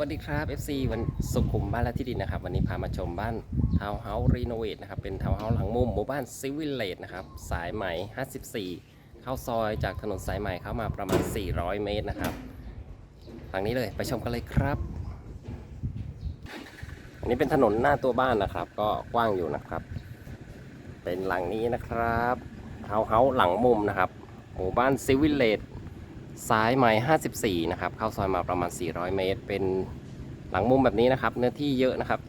วัสดีครับ FC วันสุขุมบ้านและที่ดินนะครับ วันนี้พามาชมบ้านทาวน์เฮาส์รีโนเวทนะครับ เป็นทาวน์เฮาส์หลังมุมหมู่บ้านซิวิลเลตนะครับ สายไหม่ 54 เข้าซอยจากถนนสายไหม่เข้ามาประมาณ 400 เมตรนะครับฝั่งนี้เลยไปชมกันเลยครับ อันนี้เป็นถนนหน้าตัวบ้านนะครับ ก็กว้างอยู่นะครับ เป็นหลังนี้นะครับทาวน์เฮาส์หลังมุมนะครับ หมู่บ้านซิวิลเลต สายไหม54 นะครับ เข้าซอยมาประมาณ 400 เมตร เป็นหลังมุมแบบนี้นะครับ เนื้อที่เยอะนะครับ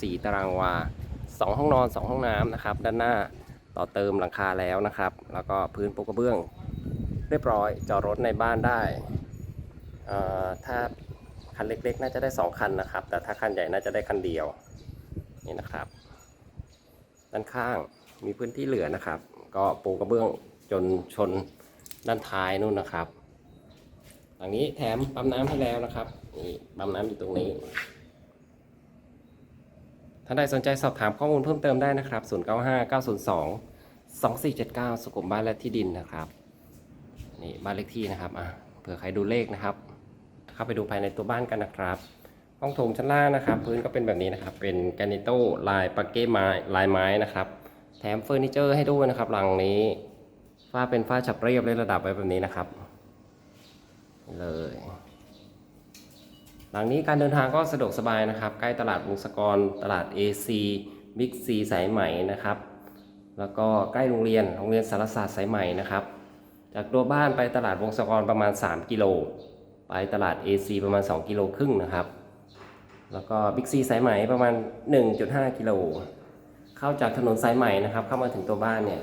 24 ตารางวา 2 ห้องนอน 2 ห้องน้ำนะครับ ด้านหน้าต่อเติมหลังคาแล้วนะครับ แล้วก็พื้นปูกระเบื้อง เรียบร้อย จอดรถในบ้านได้ ถ้าคันเล็กๆ น่าจะได้ 2 คันนะครับ แต่ถ้าคันใหญ่น่าจะได้คันเดียว นี่นะครับ ด้านข้างมีพื้นที่เหลือนะครับ ก็ปูกระเบื้องจนชนด้านท้ายนู่นนะครับ หลังนี้แถมปั๊มน้ำให้แล้วนะครับนี่ปั๊มน้ำอยู่ตรงนี้ ท่านใดสนใจสอบถามข้อมูลเพิ่มเติมได้นะครับ 095 902 2479 สุขุมบ้านและที่ดินนะครับนี่บ้านเลขที่นะครับอะเผื่อใครดูเลขนะครับ เข้าไปดูภายในตัวบ้านกันนะครับห้องโถงชั้นล่างนะครับ พื้นก็เป็นแบบนี้นะครับ เป็นแกรนิโต้ลายปักเก้ไม้ลายไม้นะครับ แถมเฟอร์นิเจอร์ให้ด้วยนะครับหลังนี้ฝ้าเป็นฝ้าฉับเรียบเลยระดับไว้แบบนี้นะครับ เลยหลังนี้การเดินทางก็สะดวกสบายนะครับ ใกล้ตลาดวงศกร ตลาด AC บิ๊กซีสายไหมนะครับ แล้วก็ใกล้โรงเรียนโรงเรียนสารศาสตร์สายไหมนะครับ จากตัวบ้านไปตลาดวงศกรประมาณ 3 กิโล ไปตลาด AC ประมาณ 2 กิโลครึ่งนะครับ แล้วก็บิ๊กซีสายไหมประมาณ 1.5 กิโล เข้าจากถนนสายไหมนะครับ เข้ามาถึงตัวบ้านเนี่ย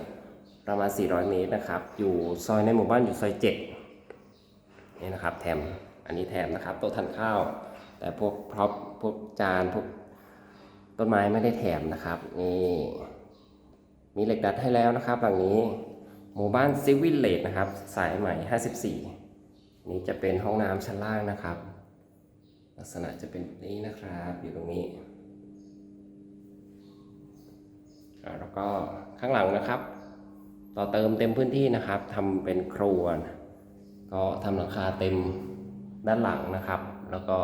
ประมาณ 400 เมตรนะครับ อยู่ซอยในหมู่บ้านอยู่ซอย 7 นี่นะครับแถมอันนี้แถมนะครับโต๊ะทานข้าว แต่พวกพร็อพพวกจานพวกต้นไม้ไม่ได้แถมนะครับนี่มีเหล็กดัดให้แล้วนะครับหลังนี้หมู่บ้านซิวิลเลตนะครับ สายใหม่ 54 นี่จะเป็นห้องน้ำชั้นล่างนะครับ ลักษณะจะเป็นนี้นะครับอยู่ตรงนี้แล้วก็ข้างหลังนะครับ ต่อเติมเต็มพื้นที่นะครับทำเป็นครัวนะ ก็ทำหลังคาเต็มด้านหลังนะครับ แล้วก็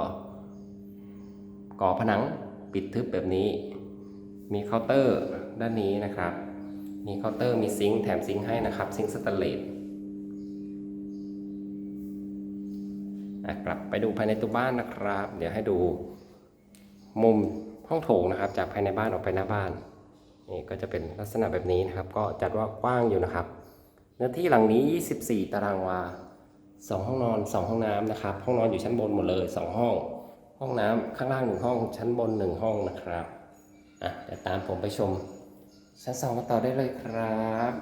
ก่อผนังปิดทึบแบบนี้ มีเคาน์เตอร์ด้านนี้นะครับ มีเคาน์เตอร์มีซิงค์แถมซิงค์ให้นะครับซิงค์สแตนเลสกลับไปดูภายในตัวบ้านนะครับ เดี๋ยวให้ดูมุมห้องโถงนะครับ จากภายในบ้านออกไปหน้าบ้านนี่ก็จะเป็นลักษณะแบบนี้นะครับ ก็จัดว่ากว้างอยู่นะครับ เนื้อที่หลังนี้ 24 ตารางวา 2 ห้องนอน 2 ห้องน้ำนะครับ ห้องนอนอยู่ชั้นบนหมดเลย 2 ห้อง ห้องน้ำข้างล่าง 1 ห้อง ชั้นบน 1 ห้องนะครับ อะเดี๋ยวตามผมไปชม ชั้น2กันต่อได้เลยครับ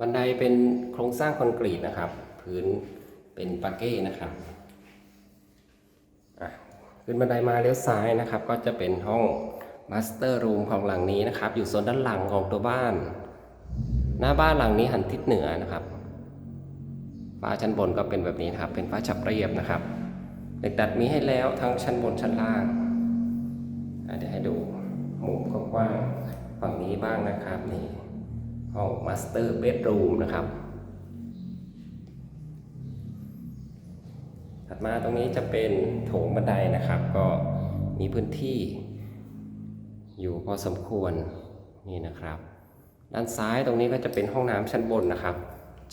บันไดเป็นโครงสร้างคอนกรีตนะครับ พื้นเป็นปาเก้นะครับ อะขึ้นบันไดมาเลี้ยวซ้ายนะครับ ก็จะเป็นห้องมาสเตอร์รูมของหลังนี้นะครับ อยู่โซนด้านหลังของตัวบ้าน หน้าบ้านหลังนี้หันทิศเหนือนะครับ ฝ้าชั้นบนก็เป็นแบบนี้นะครับ เป็นฝ้าฉับเรียบนะครับ เหล็กดัดมีให้แล้วทั้งชั้นบนชั้นล่างเดี๋ยวให้ดูมุมกว้างฝั่งนี้บ้างนะครับนี่ห้องมาสเตอร์เบดรูมนะครับ ถัดมาตรงนี้จะเป็นโถงบันไดนะครับ ก็มีพื้นที่ อยู่พอสมควรนี่นะครับ ด้านซ้ายตรงนี้ก็จะเป็นห้องน้ำชั้นบนนะครับ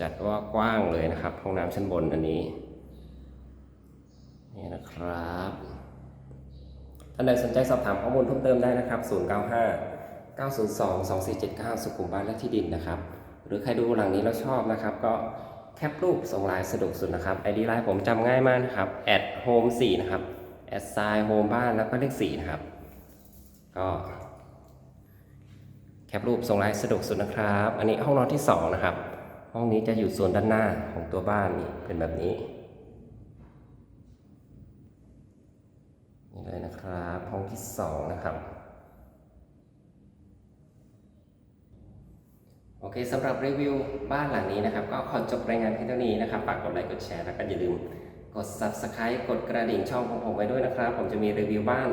จัดว่ากว้างเลยนะครับ ห้องน้ำชั้นบนอันนี้ นี่นะครับท่านใดสนใจสอบถามข้อมูลเพิ่มเติมได้นะครับ 095 902 2479 สุขุมบ้านและที่ดินนะครับ หรือใครดูหลังนี้แล้วชอบนะครับ ก็แคปรูปส่งไลน์สะดวกสุดนะครับ ID ไลน์ผมจำง่ายมากนะครับ at home 4นะครับ at sign home บ้านแล้วก็เลข4นะครับ ก็แคปรูปส่งไลน์สะดวกสุดนะครับ อันนี้ห้องนอนที่ 2 นะครับ ห้องนี้จะอยู่ส่วนด้านหน้าของตัวบ้านนี่เป็นแบบนี้ นี่เลยนะครับ ห้องที่2นะครับโอเคสำหรับรีวิวบ้านหลังนี้นะครับ ก็ขอจบรายงานเพียงเท่านี้นะครับฝากกดไลค์กดแชร์แล้วก็อย่าลืมกด subscribe กดกระดิ่งช่องของผมไว้ด้วยนะครับ ผมจะมีรีวิวบ้าน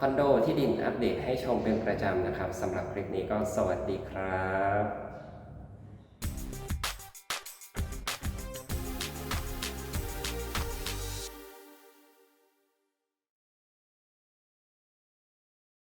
คอนโดที่ดินอัปเดตให้ชมเป็นประจำนะครับสำหรับคลิปนี้ก็สวัสดีครับ